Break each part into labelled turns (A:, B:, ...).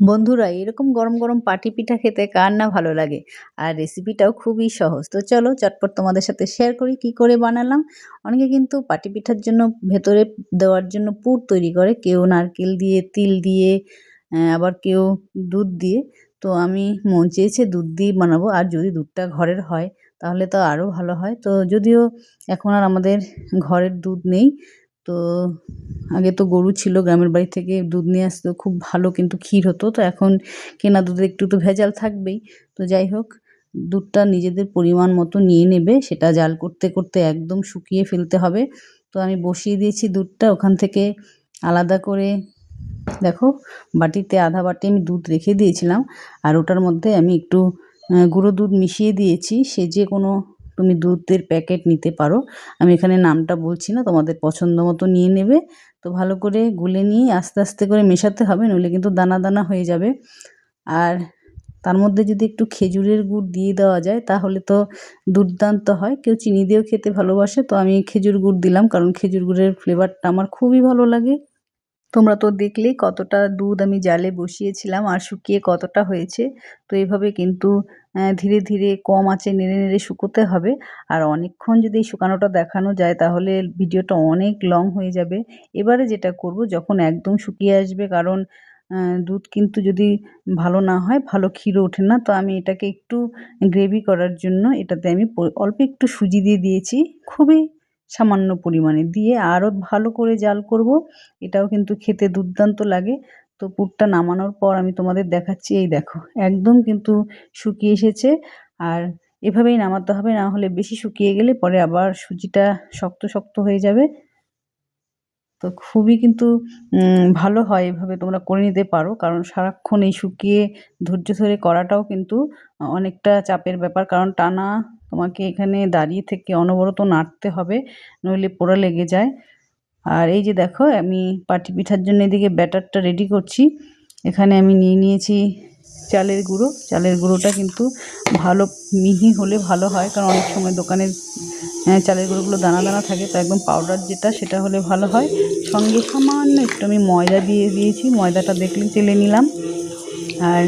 A: বন্ধুরা, এরকম গরম গরম পাটি পিঠা খেতে কার না ভালো লাগে? আর রেসিপিটাও খুবই সহজ। তো চলো, চটপট তোমাদের সাথে শেয়ার করি কি করে বানালাম। অনেকে কিন্তু পাটি পিঠার জন্য ভেতরে দেওয়ার জন্য পুর তৈরি করে। কেউ নারকেল দিয়ে, তিল দিয়ে আবার কেউ দুধ দিয়ে। তো আমি মন চেয়েছে দুধ দিয়ে বানাবো। আর যদি দুধটা ঘরের হয়, তাহলে তো আরও ভালো হয়। তো যদিও এখন আর আমাদের ঘরের দুধ নেই তো আগে তো গরু ছিল, গ্রামের বাড়ি থেকে দুধ নিয়ে আসতো, খুব ভালো কিন্তু ক্ষীর হতো। তো এখন কেনা দুধে একটু তো ভেজাল থাকবেই। তো যাই হোক, দুধটা নিজেদের পরিমাণ মতো নিয়ে নেবে, সেটা জাল করতে করতে একদম শুকিয়ে ফেলতে হবে। তো আমি বসিয়ে দিয়েছি দুধটা, ওখান থেকে আলাদা করে, দেখো, বাটিতে আধা বাটি আমি দুধ রেখে দিয়েছিলাম। আর ওটার মধ্যে আমি একটু গুঁড়ো দুধ মিশিয়ে দিয়েছি। সে যে কোনো তুমি দুধের প্যাকেট নিতে পারো। আমি এখানে নামটা বলছি না, তোমাদের পছন্দ মতো নিয়ে নেবে। তো ভালো করে গুলে নিয়ে আস্তে আস্তে করে মেশাতে হবে, নইলে কিন্তু দানা দানা হয়ে যাবে। আর তার মধ্যে যদি একটু খেজুরের গুড় দিয়ে দেওয়া যায়, তাহলে তো দুর্দান্ত হয়। কেউ চিনি দিয়েও খেতে ভালোবাসে, তো আমি খেজুর গুড় দিলাম, কারণ খেজুর গুড়ের ফ্লেভারটা আমার খুবই ভালো লাগে। তোমরা তো দেখলেই কতটা দুধ আমি জালে বসিয়েছিলাম আর শুকিয়ে কতটা হয়েছে। তো এইভাবে কিন্তু ধীরে ধীরে কম আঁচে নেড়ে নেড়ে শুকোতে হবে। আর অনেকক্ষণ যদি শুকানোটা দেখানো যায় তাহলে ভিডিওটা অনেক লং হয়ে যাবে। এবারে যেটা করব, যখন একদম শুকিয়ে আসবে, কারণ দুধ কিন্তু যদি ভালো না হয়, ভালো ক্ষীরও ওঠে না, তো আমি এটাকে একটু গ্রেভি করার জন্য এটাতে আমি অল্প একটু সুজি দিয়ে দিয়েছি। খুবই সামান্য পরিমাণে। দিয়ে আরও ভালো করে জাল করব। এটাও কিন্তু খেতে দুর্দান্ত লাগে। তো পুরটা নামানোর পর আমি তোমাদের দেখাচ্ছি। এই দেখো, একদম কিন্তু শুকিয়ে এসেছে। আর এভাবেই নামাতে হবে, না হলে বেশি শুকিয়ে গেলে পরে আবার সুজিটা শক্ত শক্ত হয়ে যাবে। তো খুবই কিন্তু ভালো হয় এভাবে তোমরা করে নিতে পারো। কারণ সারাক্ষণ এই শুকিয়ে ধৈর্য ধরে করাটাও কিন্তু অনেকটা চাপের ব্যাপার। কারণ টানা তোমাকে এখানে দাঁড়িয়ে থেকে অনবরত নাড়তে হবে, নইলে পোড়া লেগে যায়। আর এই যে দেখো, আমি পাটি পিঠার জন্য এদিকে ব্যাটারটা রেডি করছি। এখানে আমি নিয়ে নিয়েছি চালের গুঁড়ো। চালের গুঁড়োটা কিন্তু ভালো, মিহি হলে ভালো হয়, কারণ অনেক সময় দোকানের চালের গুঁড়োগুলো দানা দানা থাকে, তো একদম পাউডার যেটা, সেটা হলে ভালো হয়। সঙ্গে সামান্য একটু আমি ময়দা দিয়ে দিয়েছি, ময়দাটা দেখলে চেলে নিলাম। আর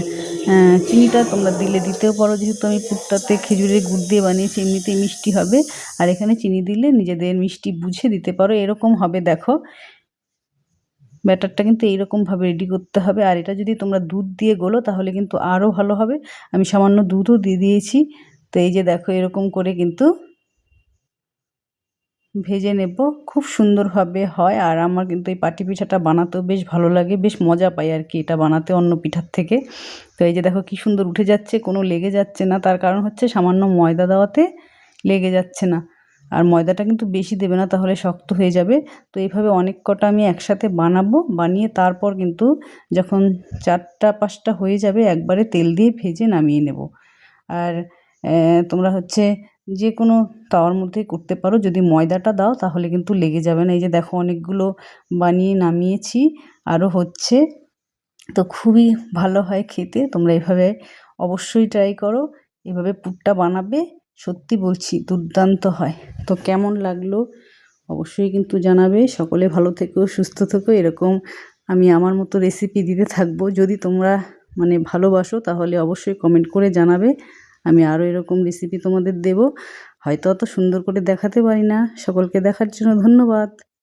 A: চিনিটা তোমরা দিলে, দিতেও পারো। যেহেতু আমি পুরটাতে খেজুরের গুড় দিয়ে বানিয়েছি, এমনিতেই মিষ্টি হবে। আর এখানে চিনি দিলে নিজেদের মিষ্টি বুঝে দিতে পারো, এরকম হবে, দেখো। ব্যাটারটা কিন্তু এইরকমভাবে রেডি করতে হবে। আর এটা যদি তোমরা দুধ দিয়ে গোলো, তাহলে কিন্তু আরও ভালো হবে। আমি সামান্য দুধও দিয়ে দিয়েছি। তো এই যে দেখো, এরকম করে কিন্তু ভেজে নেব। খুব সুন্দরভাবে হয় আর আমার কিন্তু এই পাটি পিঠাটা বানাতেও বেশ ভালো লাগে, বেশ মজা পাই আর কি এটা বানাতে অন্য পিঠার থেকে। তো এই যে দেখো কি সুন্দর উঠে যাচ্ছে, কোনো লেগে যাচ্ছে না। তার কারণ হচ্ছে সামান্য ময়দা দেওয়াতে লেগে যাচ্ছে না। আর ময়দাটা কিন্তু বেশি দেবে না, তাহলে শক্ত হয়ে যাবে। তো এইভাবে অনেক কটা আমি একসাথে বানাবো, বানিয়ে তারপর কিন্তু যখন চারটা পাঁচটা হয়ে যাবে, একবারে তেল দিয়ে ভেজে নামিয়ে নেব। আর তোমরা হচ্ছে যে কোনো তাওয়ার মধ্যে করতে পারো। যদি ময়দাটা দাও, তাহলে কিন্তু লেগে যাবে না। এই যে দেখো, অনেকগুলো বানিয়ে নামিয়েছি আরও হচ্ছে। তো খুবই ভালো হয় খেতে। তোমরা এভাবে অবশ্যই ট্রাই করো। এভাবে পুরটা বানাবে, সত্যি বলছি, দুর্দান্ত হয়। তো কেমন লাগল অবশ্যই কিন্তু জানাবে। সকলে ভালো থেকো, সুস্থ থেকো। এরকম আমি আমার মতো রেসিপি দিতে থাকব। যদি তোমরা মানে ভালোবাসো, তাহলে অবশ্যই কমেন্ট করে জানাবে। আমি আরও এরকম রেসিপি তোমাদের দেব। হয়তো অত সুন্দর করে দেখাতে পারি না। সকলকে দেখার জন্য ধন্যবাদ।